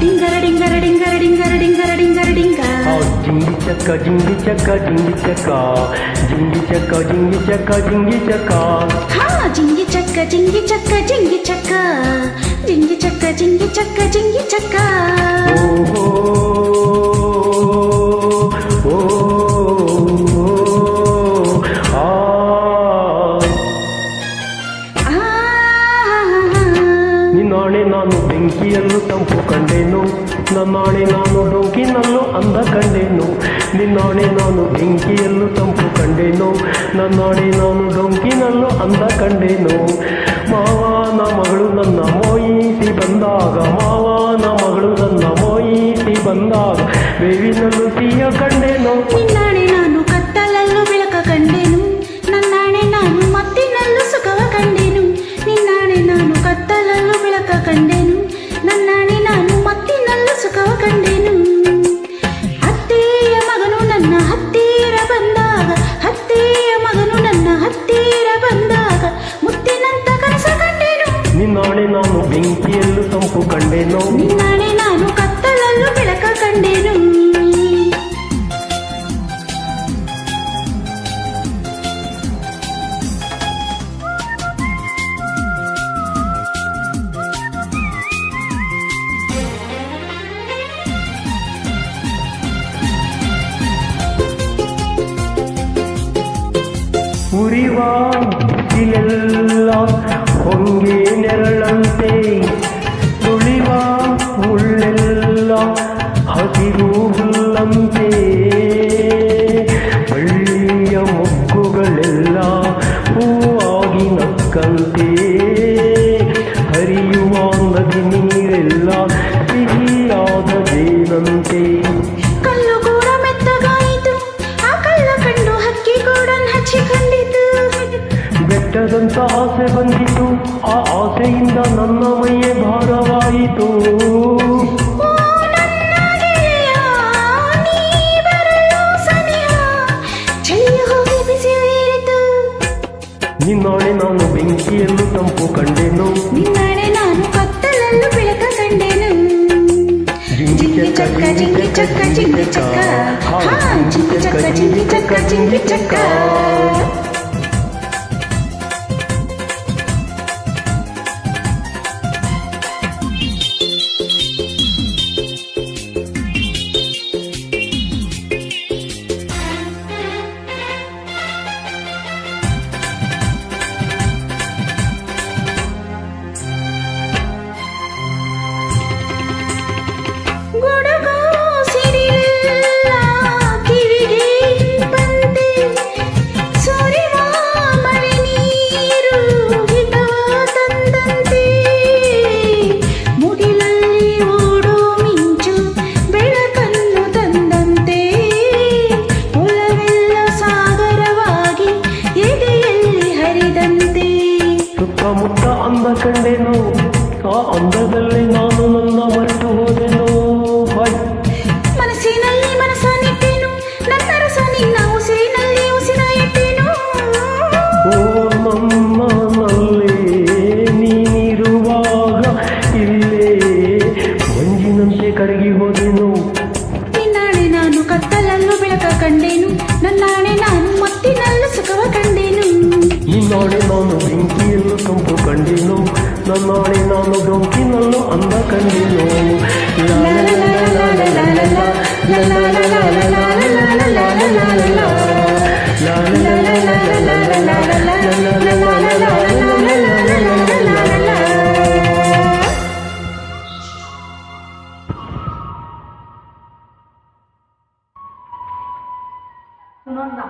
డింగ డింగర డింగర డింగర డింగర డింగర డింగర డింగ. జింగి చెక్క జింగి చెక్క జింగి చెక్క. జింగి చెక్క జింగి చెక్క జింగి చెక్క. జింగి చక్క జింగి చక్క జింగి చక్క. జింగి చక్క జింగి చక్క జింగి చక్క. ನಿನ್ನಾಣೆ ನಾನು ಬೆಂಕಿಯನ್ನು ತಂಪು ಕಂಡೇನು. ನನ್ನಾಣೆ ನಾನು ಡೊಂಕಿನಲ್ಲೂ ಅಂದ ಕಂಡೇನು. ನಿನ್ನಾಣೆ ನಾನು ಬೆಂಕಿಯನ್ನು ತಂಪು ಕಂಡೇನು. ನನ್ನಾಣೆ ನಾನು ಡೊಂಕಿನಲ್ಲೂ ಅಂದ ಕಂಡೇನು. ಮಾವನ ಮಗಳು ನನ್ನ ಮೋಯಿಸಿ ಬಂದಾಗ ಮಾವನ ಮಗಳು ನನ್ನ ಮೋಯಿಸಿ ಬಂದಾಗ ಬೇವಿನಲ್ಲೂ ಸಿಹಿಯ ನಿನ್ನಾಣೆ ನಾನು ಬೆಂಕಿಯಲ್ಲೂ ತಂಪು ಕಂಡೇನು ನಿನ್ನಾಣೆ ನಾನು ಕತ್ತಲಲ್ಲೂ ಬೆಳಕ ಕಂಡೆನು ಉರಿವ பொங்கி நிரளம் தேய் துளிவா உள்ளெல்லாம் அதிரூபுள்ளம் தேள்ளிய மொக்குகளெல்லாம் பூவாகி நக்கம் தே அறியுவான் நதி நீரெல்லாம் சிகியாத தேவம் தேய் ಬೆಟ್ಟದಂತ ಆಸೆ ಬಂದಿತು ಆ ಆಸೆಯಿಂದ ನನ್ನ ಮೈಯೇ ಭಾರವಾಯಿತು ಓ ನನ್ನ ಗೆಳೆಯ, ನೀ ಬರಲು ಸನಿಹ. ಚಳಿಯ ಹೋಗಿ ಬಿಸಿಲೇರಿತು ನಿನ್ನಾಣೆ ನಾನು ಬೆಂಕಿಯಲ್ಲೂ ತಂಪು ಕಂಡೆನು ನಿನ್ನಾಣೆ ನಾನು ಕತ್ತಲಲ್ಲೂ ಬೆಳಕ ಕಂಡೆನು ಜಿಂಗಿ ಚಕ್ಕ ಜಿಂಗಿ ಚಕ್ಕ ಜಿಂಗಿ ಚಕ್ಕ ಹಾ ಜಿಂಗಿ ಚಕ್ಕ ಜಿಂಗಿ ಚಕ್ಕ ಜಿಂಗಿ ಚಕ್ಕ ಆ ಅಂದದಲ್ಲಿ ನಾನು ನನ್ನ ಮರೆತು ಹೋದೆನು. ಮನಸ್ಸಿನಲ್ಲಿ ಮನಸ್ಸಾನಿಟ್ಟೇನು ನನ್ನ ರಸ ನಿನ್ನ ಉಸಿರಿನಲ್ಲಿ ಉಸಿರ ಇಟ್ಟೇನು ಓ ನಮ್ಮನಲ್ಲೇ ನೀನಿರುವಾಗ ಇಲ್ಲೇ ಮಂಜಿನಂತೆ ಕರಗಿ ಹೋದೆನು. ನಿನ್ನಾಣೆ ನಾನು ಕತ್ತಲಲ್ಲೂ ಬೆಳಕ ಕಂಡೇನು ನನ್ನಾಣೆ ನಾನು ಮತ್ತಿನಲ್ಲೂ ಸುಖವ ಕಂಡೇನು. ನಿನ್ನಾಣೆ ನಾನು ನನ್ನೋಡಿ ನಾನು ಡೊಂಕಿನಲ್ಲೂ ಅಂದ ಕಂಡಿಯೋ சுனந்தா